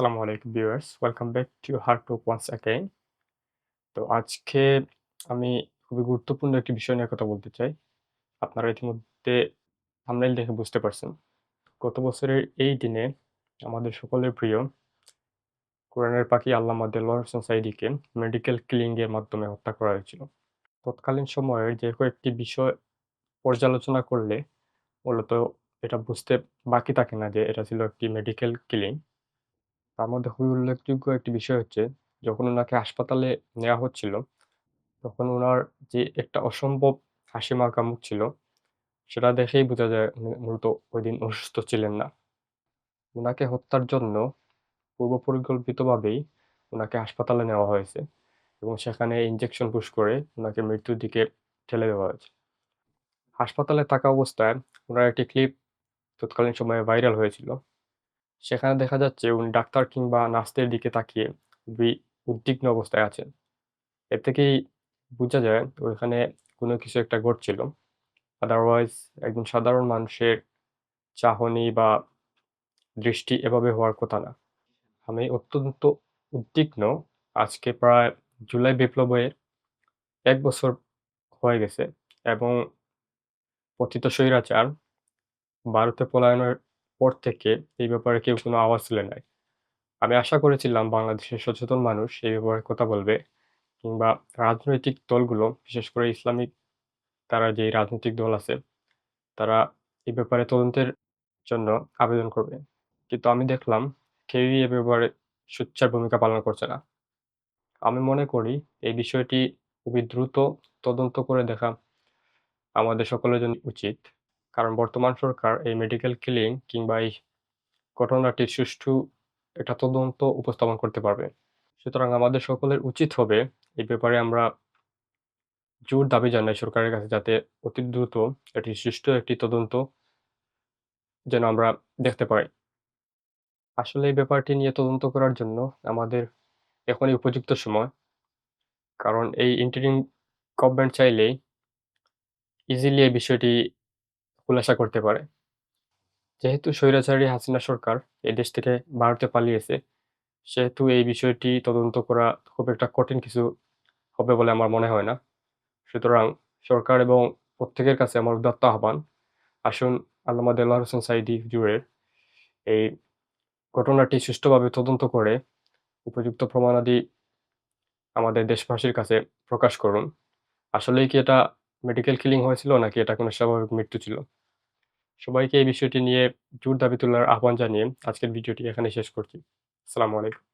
আসসালামু আলাইকুম viewers, welcome back to heart talk once again. তো আজকে আমি খুবই গুরুত্বপূর্ণ একটি বিষয় নিয়ে কথা বলতে চাই। আপনারা ইতিমধ্যে থাম্বনেইল দেখে বুঝতে পারছেন, গত বছরের এই দিনে আমাদের সকলের প্রিয় কোরআনের পাখি আল্লামা দেলোয়ার হোসেন মেডিকেল কিলিং মাধ্যমে হত্যা করা হয়েছিল। তৎকালীন সময়ের যে কয়েকটি বিষয় পর্যালোচনা করলে মূলত এটা বুঝতে বাকি থাকে না যে এটা ছিল একটি মেডিকেল কিলিং তার মধ্যে খুবই উল্লেখযোগ্য একটি বিষয় হচ্ছে, যখন ওনাকে হাসপাতালে নেওয়া হচ্ছিল, তখন ওনার যে একটা অসম্ভব হাসি মাখা মুখ ছিল, সেটা দেখেই বোঝা যায় উনি মূলত ওই দিন অসুস্থ ছিলেন না। ওনাকে হত্যার জন্য পূর্ব পরিকল্পিতভাবেই ওনাকে হাসপাতালে নেওয়া হয়েছে এবং সেখানে ইঞ্জেকশন পুশ করে ওনাকে মৃত্যুর দিকে ঠেলে দেওয়া হয়েছে। হাসপাতালে থাকা অবস্থায় ওনার একটি ক্লিপ তৎকালীন সময়ে ভাইরাল হয়েছিল। সেখানে দেখা যাচ্ছে উনি ডাক্তার কিংবা নার্সদের দিকে তাকিয়ে খুবই উদ্বিগ্ন অবস্থায় আছেন। এর থেকেই বোঝা যায় ওইখানে কোনো কিছু একটা ঘটছিল। আদারওয়াইজ একজন সাধারণ মানুষের চাহনি বা দৃষ্টি এভাবে হওয়ার কথা না। আমি অত্যন্ত উদ্বিগ্ন। আজকে প্রায় জুলাই বিপ্লবের এক বছর হয়ে গেছে এবং পতিত স্বৈরাচার ভারতে পলায়নের পর থেকে এই ব্যাপারে কেউ কোনো আওয়াজ তুলে নাই। আমি আশা করেছিলাম বাংলাদেশের সচেতন মানুষ এই ব্যাপারে কথা বলবে কিংবা রাজনৈতিক দলগুলো, বিশেষ করে ইসলামিক তারা যে রাজনৈতিক দল আছে, তারা এই ব্যাপারে তদন্তের জন্য আবেদন করবে। কিন্তু আমি দেখলাম কেউই এ ব্যাপারে সোচ্চার ভূমিকা পালন করছে না। আমি মনে করি এই বিষয়টি খুবই দ্রুত তদন্ত করে দেখা আমাদের সকলের জন্য উচিত। কারণ বর্তমান সরকার এই মেডিকেল কিলিং কিংবা এই ঘটনাটির সুষ্ঠু একটা তদন্ত উপস্থাপন করতে পারবে। সুতরাং আমাদের সকলের উচিত হবে এই ব্যাপারে আমরা জোর দাবি জানাই সরকারের কাছে যাতে অতি দ্রুত এটি সুষ্ঠু একটি তদন্ত যেন আমরা দেখতে পাই। আসলে এই ব্যাপারটি নিয়ে তদন্ত করার জন্য আমাদের এখনই উপযুক্ত সময়। কারণ এই ইন্টারিম গভর্নমেন্ট চাইলেই ইজিলি এই বিষয়টি খুলাসা করতে পারে। যেহেতু স্বৈরাচারী হাসিনা সরকার এই দেশ থেকে ভারতে পালিয়েছে, সেহেতু এই বিষয়টি তদন্ত করা খুব একটা কঠিন কিছু হবে বলে আমার মনে হয় না। সুতরাং সরকার এবং প্রত্যেকের কাছে আমার উদাত্ত আহ্বান, আসুন আল্লামা দেল্লাহ হোসেন সাইদি হুজুরের এই ঘটনাটি সুষ্ঠুভাবে তদন্ত করে উপযুক্ত প্রমাণাদি আমাদের দেশবাসীর কাছে প্রকাশ করুন। আসলেই কি এটা মেডিকেল কিলিং হয়েছিল নাকি এটা কোনো স্বাভাবিক মৃত্যু ছিল? সবাইকে এই বিষয়টি নিয়ে জোর দাবি তোলার আহ্বান জানিয়ে আজকের ভিডিওটি এখানে শেষ করছি। আসসালামু আলাইকুম।